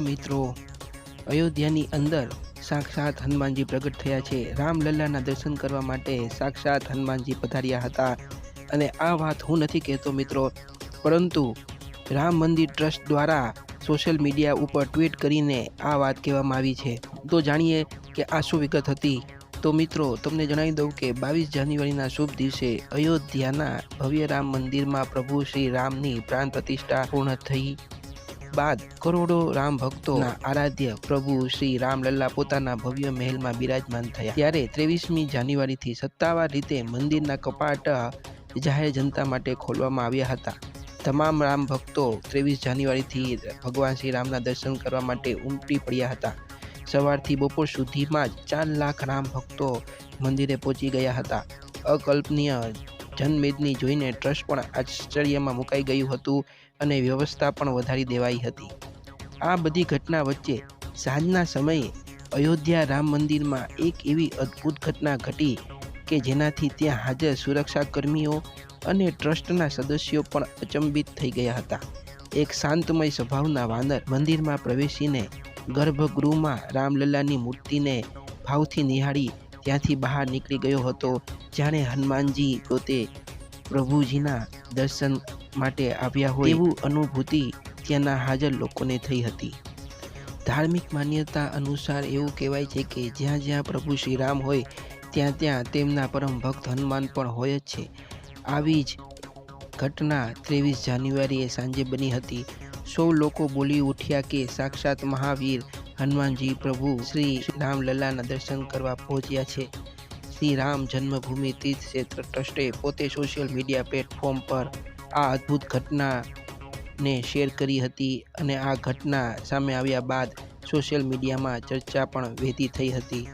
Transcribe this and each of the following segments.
હા મિત્રો. અયોધ્યાની અંદર સાક્ષાત હનુમાનજી પ્રગટ થયા છે. રામલલ્લાના દર્શન કરવા માટે સાક્ષાત હનુમાનજી પધાર્યા હતા. અને આ વાત હું નથી કહેતો મિત્રો. પરંતુ રામ મંદિર ટ્રસ્ટ દ્વારા સોશિયલ મીડિયા ઉપર ટ્વીટ કરીને આ વાત કહેવામાં આવી છે. તો જાણીએ કે આ શું વિગત હતી? તો મિત્રો, તમને જણાવી દઉં કે બાવીસ જાન્યુઆરીના શુભ દિવસે અયોધ્યાના ભવ્ય રામ મંદિરમાં પ્રભુ શ્રી રામની પ્રાણ પ્રતિષ્ઠા પૂર્ણ થઈ. બાદ કરોડો રામ ભક્તોના આરાધ્ય પ્રભુ શ્રી રામલલ્લા પોતાના ભવ્ય મહેલમાં બિરાજમાન થયા. ત્યારે ત્રેવીસમી જાન્યુઆરીથી સત્તાવાર રીતે મંદિરના કપાટ જાહેર જનતા માટે ખોલવામાં આવ્યા હતા. તમામ રામ ભક્તો ત્રેવીસ જાન્યુઆરીથી ભગવાન શ્રી રામના દર્શન કરવા માટે ઉમટી પડ્યા હતા. સવારથી બપોર સુધીમાં જ ચાર લાખ રામ ભક્તો મંદિરે પહોંચી ગયા હતા. અકલ્પનીય જનમેદની જોઈને ટ્રસ્ટ પણ આશ્ચર્યમાં મુકાઈ ગયું હતું અને વ્યવસ્થા પણ વધારી દેવાઈ હતી. આ બધી ઘટના વચ્ચે સાંજના સમયે અયોધ્યા રામ મંદિરમાં એક એવી અદ્ભુત ઘટના ઘટી કે જેનાથી ત્યાં હાજર સુરક્ષાકર્મીઓ અને ટ્રસ્ટના સદસ્યો પણ અચંબિત થઈ ગયા હતા. એક શાંતમય સ્વભાવના વાનર મંદિરમાં પ્રવેશીને ગર્ભગૃહમાં રામલલ્લાની મૂર્તિને ભાવથી નિહાળી ત્યાંથી બહાર નીકળી ગયો હતો. જાણે હનુમાનજી પોતે પ્રભુજીના દર્શન માટે આવ્યા હોય એવું અનુભૂતિ ત્યાંના હાજર લોકોને થઈ હતી. ધાર્મિક માન્યતા અનુસાર એવું કહેવાય છે કે જ્યાં જ્યાં પ્રભુ શ્રી રામ હોય ત્યાં ત્યાં તેમના પરમ ભક્ત હનુમાન પણ હોય જ છે. આવી જ ઘટના ત્રેવીસ જાન્યુઆરીએ સાંજે બની હતી. સૌ લોકો બોલી ઉઠ્યા કે સાક્ષાત મહાવીર હનુમાનજી પ્રભુ શ્રી રામલલ્લાના દર્શન કરવા પહોંચ્યા છે. શ્રી રામ જન્મભૂમિ તીર્થ ક્ષેત્ર ટ્રસ્ટે પોતે સોશિયલ મીડિયા પ્લેટફોર્મ પર આ અદ્ભુત ઘટનાને શેર કરી હતી અને આ ઘટના સામે આવ્યા બાદ સોશિયલ મીડિયામાં ચર્ચા પણ વહેતી થઈ હતી.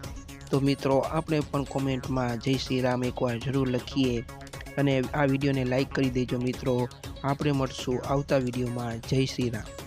તો મિત્રો, આપણે પણ કોમેન્ટમાં જય શ્રી રામ એકવાર જરૂર લખીએ અને આ વિડીયોને લાઈક કરી દેજો મિત્રો. આપણે મળશું આવતા વિડીયોમાં. જય શ્રી રામ